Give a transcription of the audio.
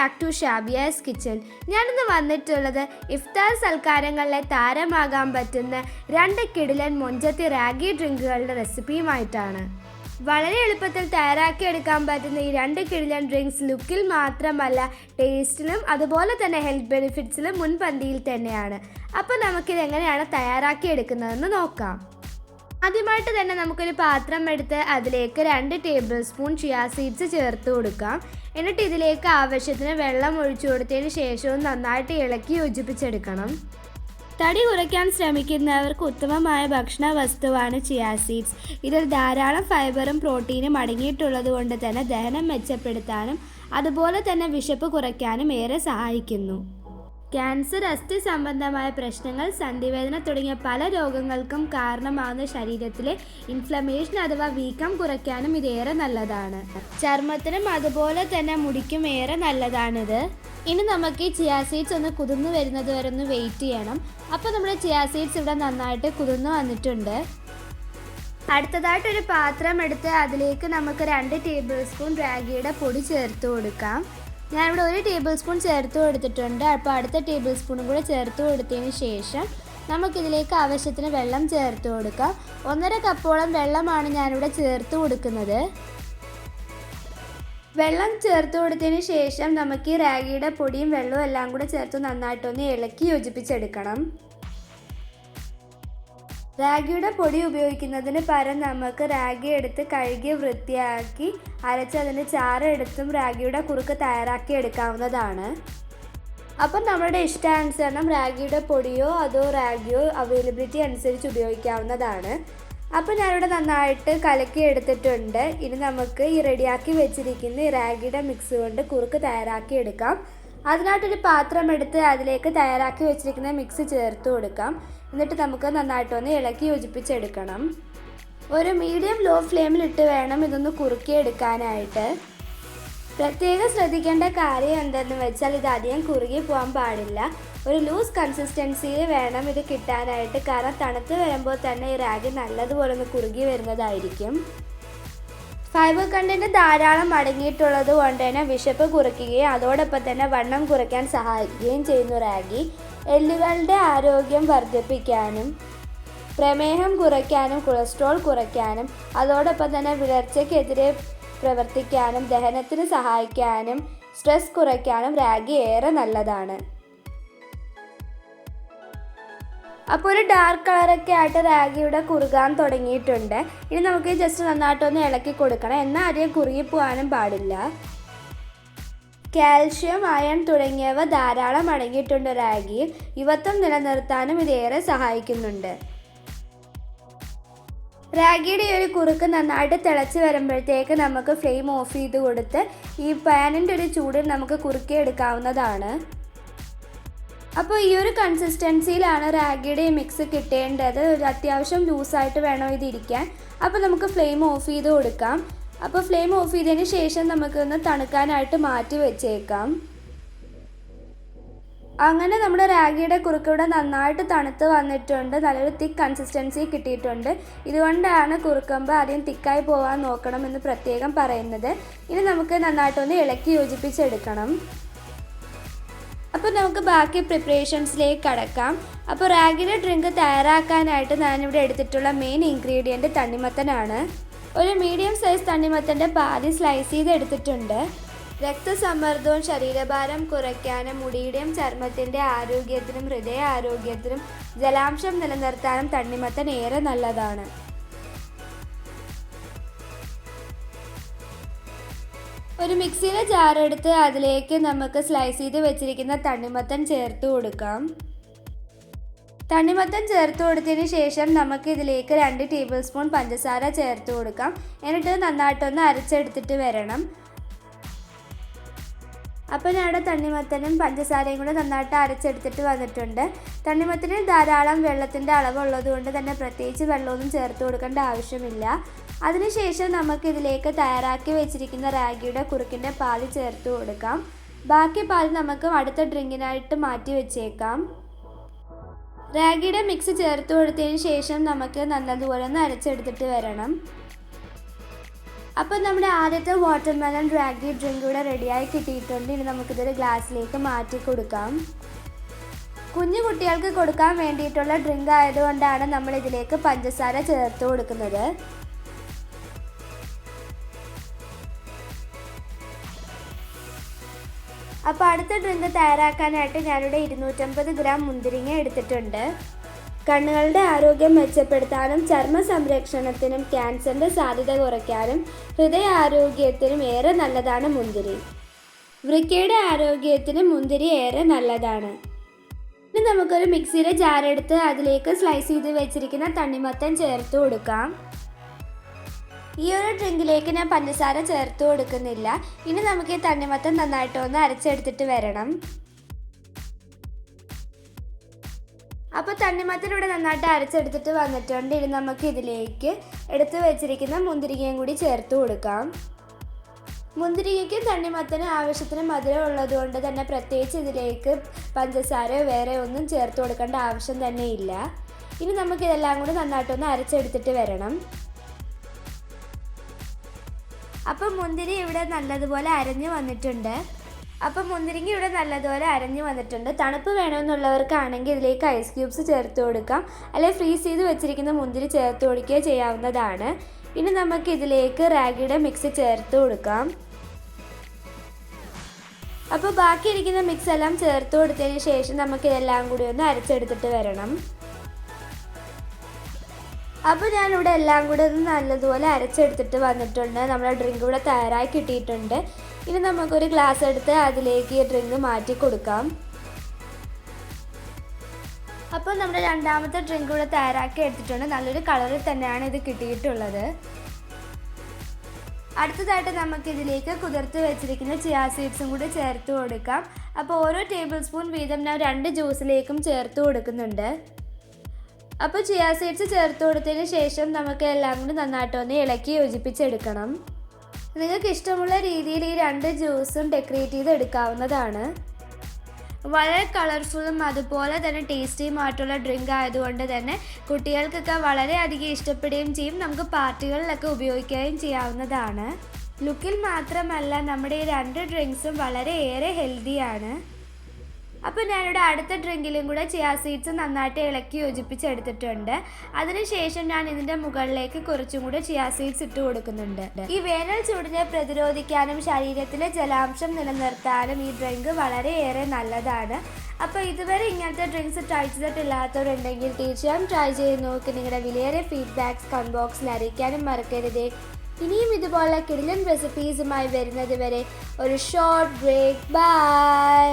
Back to Shabiya's kitchen ഞാനിന്ന് വന്നിട്ടുള്ളത് ഇഫ്താർ സൽക്കാരങ്ങളിലെ താരമാകാൻ പറ്റുന്ന രണ്ട് കിടിലൻ മൊഞ്ചത്തി റാഗി ഡ്രിങ്കുകളുടെ റെസിപ്പിയുമായിട്ടാണ്. വളരെ എളുപ്പത്തിൽ തയ്യാറാക്കിയെടുക്കാൻ പറ്റുന്ന ഈ രണ്ട് കിടിലൻ ഡ്രിങ്ക്സ് ലുക്കിൽ മാത്രമല്ല ടേസ്റ്റിലും അതുപോലെ തന്നെ ഹെൽത്ത് ബെനിഫിറ്റ്സിലും മുൻപന്തിയിൽ തന്നെയാണ്. അപ്പോൾ നമുക്കിത് എങ്ങനെയാണ് തയ്യാറാക്കിയെടുക്കുന്നതെന്ന് നോക്കാം. ആദ്യമായിട്ട് തന്നെ നമുക്കൊരു പാത്രം എടുത്ത് അതിലേക്ക് രണ്ട് ടേബിൾ സ്പൂൺ ചിയാ സീഡ്സ് ചേർത്ത് കൊടുക്കാം. എന്നിട്ട് ഇതിലേക്ക് ആവശ്യത്തിന് വെള്ളം ഒഴിച്ചു കൊടുത്തതിന് ശേഷവും നന്നായിട്ട് ഇളക്കി യോജിപ്പിച്ചെടുക്കണം. തടി കുറയ്ക്കാൻ ശ്രമിക്കുന്നവർക്ക് ഉത്തമമായ ഭക്ഷണ വസ്തുവാണ് ചിയാ സീഡ്സ് ഇതിൽ ധാരാളം ഫൈബറും പ്രോട്ടീനും അടങ്ങിയിട്ടുള്ളത് കൊണ്ട് തന്നെ ദഹനം മെച്ചപ്പെടുത്താനും അതുപോലെ തന്നെ വിശപ്പ് കുറയ്ക്കാനും ഏറെ സഹായിക്കുന്നു. ക്യാൻസർ അസ്ഥി സംബന്ധമായ പ്രശ്നങ്ങൾ സന്ധിവേദന തുടങ്ങിയ പല രോഗങ്ങൾക്കും കാരണമാകുന്ന ശരീരത്തിലെ ഇൻഫ്ലമേഷൻ അഥവാ വീക്കം കുറയ്ക്കാനും ഇതേറെ നല്ലതാണ്. ചർമ്മത്തിനും അതുപോലെ തന്നെ മുടിക്കും ഏറെ നല്ലതാണിത്. ഇനി നമുക്ക് ഈ ചിയാ സീഡ്സ് ഒന്ന് കുതിർന്നു വരുന്നത് വരെ ഒന്ന് വെയിറ്റ് ചെയ്യണം. അപ്പോൾ നമ്മുടെ ചിയാ സീഡ്സ് ഇവിടെ നന്നായിട്ട് കുതിർന്നു വന്നിട്ടുണ്ട്. അടുത്തതായിട്ട് ഒരു പാത്രം എടുത്ത് അതിലേക്ക് നമുക്ക് രണ്ട് ടേബിൾ സ്പൂൺ റാഗിയുടെ പൊടി ചേർത്ത് കൊടുക്കാം. ഞാനിവിടെ ഒരു ടേബിൾ സ്പൂൺ ചേർത്ത് കൊടുത്തിട്ടുണ്ട്. അപ്പോൾ അടുത്ത ടേബിൾ സ്പൂണും കൂടെ ചേർത്ത് കൊടുത്തതിന് ശേഷം നമുക്കിതിലേക്ക് ആവശ്യത്തിന് വെള്ളം ചേർത്ത് കൊടുക്കാം. ഒന്നര കപ്പോളം വെള്ളമാണ് ഞാനിവിടെ ചേർത്ത് കൊടുക്കുന്നത്. വെള്ളം ചേർത്ത് കൊടുത്തതിന് ശേഷം നമുക്ക് ഈ റാഗിയുടെ പൊടിയും വെള്ളവും എല്ലാം കൂടെ ചേർത്ത് നന്നായിട്ടൊന്ന് ഇളക്കി യോജിപ്പിച്ചെടുക്കണം. റാഗിയുടെ പൊടി ഉപയോഗിക്കുന്നതിന് പകരം നമുക്ക് റാഗി എടുത്ത് കഴുകി വൃത്തിയാക്കി അരച്ച് അതിന്റെ ചാറ് എടുത്തും റാഗിയുടെ കുറുക്ക് തയ്യാറാക്കി എടുക്കാവുന്നതാണ്. അപ്പം നമ്മുടെ ഇഷ്ടാനുസരണം റാഗിയുടെ പൊടിയോ അതോ റാഗിയോ അവൈലബിലിറ്റി അനുസരിച്ച് ഉപയോഗിക്കാവുന്നതാണ്. അപ്പോൾ ഞാനിവിടെ നന്നായിട്ട് കലക്കി എടുത്തിട്ടുണ്ട്. ഇനി നമുക്ക് ഈ റെഡിയാക്കി വെച്ചിരിക്കുന്ന ഈ റാഗിയുടെ മിക്സ് കൊണ്ട് കുറുക്ക് തയ്യാറാക്കി എടുക്കാം. അതിനായിട്ടൊരു പാത്രം എടുത്ത് അതിലേക്ക് തയ്യാറാക്കി വെച്ചിരിക്കുന്ന മിക്സ് ചേർത്ത് കൊടുക്കാം. എന്നിട്ട് നമുക്ക് നന്നായിട്ടൊന്ന് ഇളക്കി യോജിപ്പിച്ചെടുക്കണം. ഒരു മീഡിയം ലോ ഫ്ലെയിമിലിട്ട് വേണം ഇതൊന്ന് കുറുക്കിയെടുക്കാനായിട്ട്. പ്രത്യേകം ശ്രദ്ധിക്കേണ്ട കാര്യം എന്തെന്ന് വെച്ചാൽ ഇത് അധികം കുറുകി പോകാൻ പാടില്ല. ഒരു ലൂസ് കൺസിസ്റ്റൻസിയിൽ വേണം ഇത് കിട്ടാനായിട്ട്. കാരണം തണുത്ത് വരുമ്പോൾ തന്നെ ഈ റാഗി നല്ലതുപോലെ ഒന്ന് കുറുകി വരുന്നതായിരിക്കും. ഫൈബർ കണ്ടന്റ് ധാരാളം അടങ്ങിയിട്ടുള്ളത് കൊണ്ട് തന്നെ വിശപ്പ് കുറയ്ക്കുകയും അതോടൊപ്പം തന്നെ വണ്ണം കുറയ്ക്കാൻ സഹായിക്കുകയും ചെയ്യുന്നു റാഗി. എല്ലുകളുടെ ആരോഗ്യം വർദ്ധിപ്പിക്കാനും പ്രമേഹം കുറയ്ക്കാനും കൊളസ്ട്രോൾ കുറയ്ക്കാനും അതോടൊപ്പം തന്നെ വിളർച്ചയ്ക്കെതിരെ പ്രവർത്തിക്കാനും ദഹനത്തിന് സഹായിക്കാനും സ്ട്രെസ് കുറയ്ക്കാനും റാഗി ഏറെ നല്ലതാണ്. അപ്പോൾ ഒരു ഡാർക്ക് കളറൊക്കെ ആയിട്ട് റാഗിയുടെ കുറുകാൻ തുടങ്ങിയിട്ടുണ്ട്. ഇനി നമുക്ക് ജസ്റ്റ് നന്നായിട്ടൊന്ന് ഇളക്കി കൊടുക്കണം. എന്നാൽ അധികം കുറുകി പോകാനും പാടില്ല. കാൽഷ്യം അയൺ തുടങ്ങിയവ ധാരാളം അടങ്ങിയിട്ടുണ്ട് റാഗിയിൽ യുവത്വം നിലനിർത്താനും ഇതേറെ സഹായിക്കുന്നുണ്ട്. റാഗിയുടെ ഈ ഒരു കുറുക്ക് നന്നായിട്ട് തിളച്ച് വരുമ്പോഴത്തേക്ക് നമുക്ക് ഫ്ലെയിം ഓഫ് ചെയ്ത് കൊടുത്ത് ഈ പാനിന്റെ ഒരു ചൂടിൽ നമുക്ക് കുറുക്കി എടുക്കാവുന്നതാണ് അപ്പോൾ ഈ ഒരു കൺസിസ്റ്റൻസിയിലാണ് റാഗിയുടെ മിക്സ് കിട്ടേണ്ടത്. അത്യാവശ്യം ലൂസായിട്ട് വേണം ഇതിരിക്കാൻ അപ്പോൾ നമുക്ക് ഫ്ലെയിം ഓഫ് ചെയ്ത് കൊടുക്കാം. അപ്പോൾ ഫ്ലെയിം ഓഫ് ചെയ്തതിന് ശേഷം നമുക്കൊന്ന് തണുക്കാനായിട്ട് മാറ്റി വെച്ചേക്കാം. അങ്ങനെ നമ്മുടെ റാഗിയുടെ കുറുക്കിവിടെ നന്നായിട്ട് തണുത്ത് വന്നിട്ടുണ്ട്. നല്ലൊരു തിക്ക് കൺസിസ്റ്റൻസി കിട്ടിയിട്ടുണ്ട്. ഇതുകൊണ്ടാണ് കുറുക്കുമ്പോൾ ആദ്യം തിക്കായി പോകാൻ നോക്കണം എന്ന് പ്രത്യേകം പറയുന്നത്. ഇനി നമുക്ക് നന്നായിട്ടൊന്ന് ഇളക്കി യോജിപ്പിച്ചെടുക്കണം. അപ്പോൾ നമുക്ക് ബാക്കി പ്രിപ്പറേഷൻസിലേക്ക് കടക്കാം. അപ്പോൾ റാഗിയുടെ ഡ്രിങ്ക് തയ്യാറാക്കാനായിട്ട് ഞാനിവിടെ എടുത്തിട്ടുള്ള മെയിൻ ഇൻഗ്രീഡിയന്റ് തണ്ണിമത്തനാണ്. ഒരു മീഡിയം സൈസ് തണ്ണിമത്തന്റെ പാതി സ്ലൈസ് ചെയ്ത് എടുത്തിട്ടുണ്ട്. രക്തസമ്മർദ്ദവും ശരീരഭാരം കുറയ്ക്കാനും മുടിയുടെയും ചർമ്മത്തിന്റെ ആരോഗ്യത്തിനും ഹൃദയ ആരോഗ്യത്തിനും ജലാംശം നിലനിർത്താനും തണ്ണിമത്തൻ ഏറെ നല്ലതാണ്. ഒരു മിക്സിയിലെ ജാറെടുത്ത് അതിലേക്ക് നമുക്ക് സ്ലൈസ് ചെയ്ത് വെച്ചിരിക്കുന്ന തണ്ണിമത്തൻ ചേർത്ത് കൊടുക്കാം. തണ്ണിമത്തൻ ചേർത്ത് കൊടുത്തതിന് ശേഷം നമുക്ക് ഇതിലേക്ക് രണ്ട് ടേബിൾ സ്പൂൺ പഞ്ചസാര ചേർത്ത് കൊടുക്കാം. എന്നിട്ട് നന്നായിട്ടൊന്ന് അരച്ചെടുത്തിട്ട് വരണം. അപ്പോൾ ഞങ്ങളുടെ തണ്ണിമത്തനും പഞ്ചസാരയും കൂടെ നന്നായിട്ട് അരച്ചെടുത്തിട്ട് വന്നിട്ടുണ്ട്. തണ്ണിമത്തന് ധാരാളം വെള്ളത്തിന്റെ അളവുള്ളത് കൊണ്ട് തന്നെ പ്രത്യേകിച്ച് വെള്ളമൊന്നും ചേർത്ത് കൊടുക്കേണ്ട ആവശ്യമില്ല. അതിനുശേഷം നമുക്കിതിലേക്ക് തയ്യാറാക്കി വെച്ചിരിക്കുന്ന റാഗിയുടെ കുറുക്കിന്റെ പാൽ ചേർത്ത് കൊടുക്കാം. ബാക്കി പാൽ നമുക്ക് അടുത്ത ഡ്രിങ്കിനായിട്ട് മാറ്റി വെച്ചേക്കാം. റാഗിയുടെ മിക്സ് ചേർത്ത് കൊടുത്തതിന് ശേഷം നമുക്ക് നല്ലതുപോലെ ഒന്ന് അരച്ചെടുത്തിട്ട് വരണം. അപ്പോൾ നമ്മുടെ ആദ്യത്തെ വാട്ടർമെലൺ റാഗി ഡ്രിങ്ക് ഇവിടെ റെഡിയായി കിട്ടിയിട്ടുണ്ട്. ഇനി നമുക്കിതൊരു ഗ്ലാസ്സിലേക്ക് മാറ്റി കൊടുക്കാം. കുഞ്ഞു കുട്ടികൾക്ക് കൊടുക്കാൻ വേണ്ടിയിട്ടുള്ള ഡ്രിങ്ക് ആയതുകൊണ്ടാണ് നമ്മൾ ഇതിലേക്ക് പഞ്ചസാര ചേർത്ത് കൊടുക്കുന്നത്. അപ്പോൾ അടുത്ത ഡ്രിങ്ക് തയ്യാറാക്കാനായിട്ട് ഞാനിവിടെ ഇരുന്നൂറ്റമ്പത് ഗ്രാം മുന്തിരിങ്ങ എടുത്തിട്ടുണ്ട്. കണ്ണുകളുടെ ആരോഗ്യം മെച്ചപ്പെടുത്താനും ചർമ്മ സംരക്ഷണത്തിനും ക്യാൻസറിന്റെ സാധ്യത കുറയ്ക്കാനും ഹൃദയ ആരോഗ്യത്തിനും ഏറെ നല്ലതാണ് മുന്തിരി. വൃക്കയുടെ ആരോഗ്യത്തിന് മുന്തിരി ഏറെ നല്ലതാണ്. ഇനി നമുക്കൊരു മിക്സിയുടെ ജാർ എടുത്ത് അതിലേക്ക് സ്ലൈസ് ചെയ്ത് വെച്ചിരിക്കുന്ന തണ്ണിമത്തൻ ചേർത്ത് കൊടുക്കാം. ഈ ഒരു ഡ്രിങ്കിലേക്ക് ഞാൻ പഞ്ചസാര ചേർത്ത് കൊടുക്കുന്നില്ല. ഇനി നമുക്ക് ഈ തണ്ണിമത്തം നന്നായിട്ട് ഒന്ന് അരച്ചെടുത്തിട്ട് വരണം. അപ്പോൾ തണ്ണിമത്തൻ ഇവിടെ നന്നായിട്ട് അരച്ചെടുത്തിട്ട് വന്നിട്ടുണ്ട്. ഇനി നമുക്ക് ഇതിലേക്ക് എടുത്തു വെച്ചിരിക്കുന്ന മുന്തിരിങ്ങയും കൂടി ചേർത്ത് കൊടുക്കാം. മുന്തിരിങ്ങയ്ക്കും തണ്ണിമത്തനും ആവശ്യത്തിന് മധുരം ഉള്ളതുകൊണ്ട് തന്നെ പ്രത്യേകിച്ച് ഇതിലേക്ക് പഞ്ചസാരയോ വേറെ ഒന്നും ചേർത്ത് കൊടുക്കേണ്ട ആവശ്യം തന്നെ ഇല്ല. ഇനി നമുക്കിതെല്ലാം കൂടി നന്നായിട്ടൊന്ന് അരച്ചെടുത്തിട്ട് വരണം. അപ്പം മുന്തിരി ഇവിടെ നല്ലതുപോലെ അരഞ്ഞു വന്നിട്ടുണ്ട്. അപ്പം മുന്തിരിങ്ങ ഇവിടെ നല്ലതുപോലെ അരഞ്ഞു വന്നിട്ടുണ്ട്. തണുപ്പ് വേണമെന്നുള്ളവർക്കാണെങ്കിൽ ഇതിലേക്ക് ഐസ് ക്യൂബ്സ് ചേർത്ത് കൊടുക്കാം. അല്ലെങ്കിൽ ഫ്രീസ് ചെയ്ത് വെച്ചിരിക്കുന്ന മുന്തിരി ചേർത്ത് കൊടുക്കുകയോ ചെയ്യാവുന്നതാണ്. ഇനി നമുക്ക് ഇതിലേക്ക് റാഗിയുടെ മിക്സ് ചേർത്ത് കൊടുക്കാം. അപ്പോൾ ബാക്കിയിരിക്കുന്ന മിക്സ് എല്ലാം ചേർത്ത് കൊടുത്തതിന് ശേഷം നമുക്ക് ഇതെല്ലാം കൂടി ഒന്ന് അരച്ചെടുത്തിട്ട് വരണം. അപ്പോൾ ഞാനിവിടെ എല്ലാം കൂടെ ഒന്ന് നല്ലതുപോലെ അരച്ചെടുത്തിട്ട് വന്നിട്ടുണ്ട്. നമ്മുടെ ഡ്രിങ്ക് ഇവിടെ തയ്യാറായി കിട്ടിയിട്ടുണ്ട്. ഇനി നമുക്കൊരു ഗ്ലാസ് എടുത്ത് അതിലേക്ക് ഈ ഡ്രിങ്ക് മാറ്റി കൊടുക്കാം. അപ്പോൾ നമ്മുടെ രണ്ടാമത്തെ ഡ്രിങ്ക് ഇവിടെ തയ്യാറാക്കി എടുത്തിട്ടുണ്ട്. നല്ലൊരു കളറിൽ തന്നെയാണ് ഇത് കിട്ടിയിട്ടുള്ളത്. അടുത്തതായിട്ട് നമുക്കിതിലേക്ക് കുതിർത്ത് വെച്ചിരിക്കുന്ന ചിയാ സീഡ്സും കൂടി ചേർത്ത് കൊടുക്കാം. അപ്പോൾ ഓരോ ടേബിൾ സ്പൂൺ വീതം ഞാൻ രണ്ട് ജ്യൂസിലേക്കും ചേർത്ത് കൊടുക്കുന്നുണ്ട്. അപ്പോൾ ചിയാ സീഡ്സ് ചേർത്ത് കൊടുത്തതിന് ശേഷം നമുക്ക് എല്ലാം കൂടി നന്നായിട്ടൊന്ന് ഇളക്കി യോജിപ്പിച്ചെടുക്കണം. നിങ്ങൾക്ക് ഇഷ്ടമുള്ള രീതിയിൽ ഈ രണ്ട് ജ്യൂസും ഡെക്കറേറ്റ് ചെയ്ത് എടുക്കാവുന്നതാണ്. വളരെ കളർഫുള്ളും അതുപോലെ തന്നെ ടേസ്റ്റിയുമായിട്ടുള്ള ഡ്രിങ്ക് ആയതുകൊണ്ട് തന്നെ കുട്ടികൾക്കൊക്കെ വളരെയധികം ഇഷ്ടപ്പെടുകയും ചെയ്യും. നമുക്ക് പാർട്ടികളിലൊക്കെ ഉപയോഗിക്കുകയും ചെയ്യാവുന്നതാണ്. ലുക്കിൽ മാത്രമല്ല നമ്മുടെ ഈ രണ്ട് ഡ്രിങ്ക്സും വളരെയേറെ ഹെൽത്തിയാണ് അപ്പോൾ ഞാനിവിടെ അടുത്ത ഡ്രിങ്കിലും കൂടെ ചിയാ സീഡ്സ് നന്നായിട്ട് ഇളക്കി യോജിപ്പിച്ചെടുത്തിട്ടുണ്ട്. അതിനുശേഷം ഞാൻ ഇതിന്റെ മുകളിലേക്ക് കുറച്ചും കൂടെ ചിയാ സീഡ്സ് ഇട്ട് കൊടുക്കുന്നുണ്ട്. ഈ വേനൽ ചൂടിനെ പ്രതിരോധിക്കാനും ശരീരത്തിലെ ജലാംശം നിലനിർത്താനും ഈ ഡ്രിങ്ക് വളരെയേറെ നല്ലതാണ്. അപ്പോൾ ഇതുവരെ ഇങ്ങനത്തെ ഡ്രിങ്ക്സ് ട്രൈ ചെയ്തിട്ടില്ലാത്തവരുണ്ടെങ്കിൽ തീർച്ചയായും ട്രൈ ചെയ്ത് നോക്കി. നിങ്ങളുടെ വിലയേറെ ഫീഡ്ബാക്ക്സ് കമന്റ് ബോക്സിൽ അറിയിക്കാനും മറക്കരുത്. ഇനിയും ഇതുപോലെ കിടിലൻ റെസിപ്പീസുമായി വരുന്നത് വരെ ഒരു ഷോർട്ട് ബ്രേക്ക് ബൈ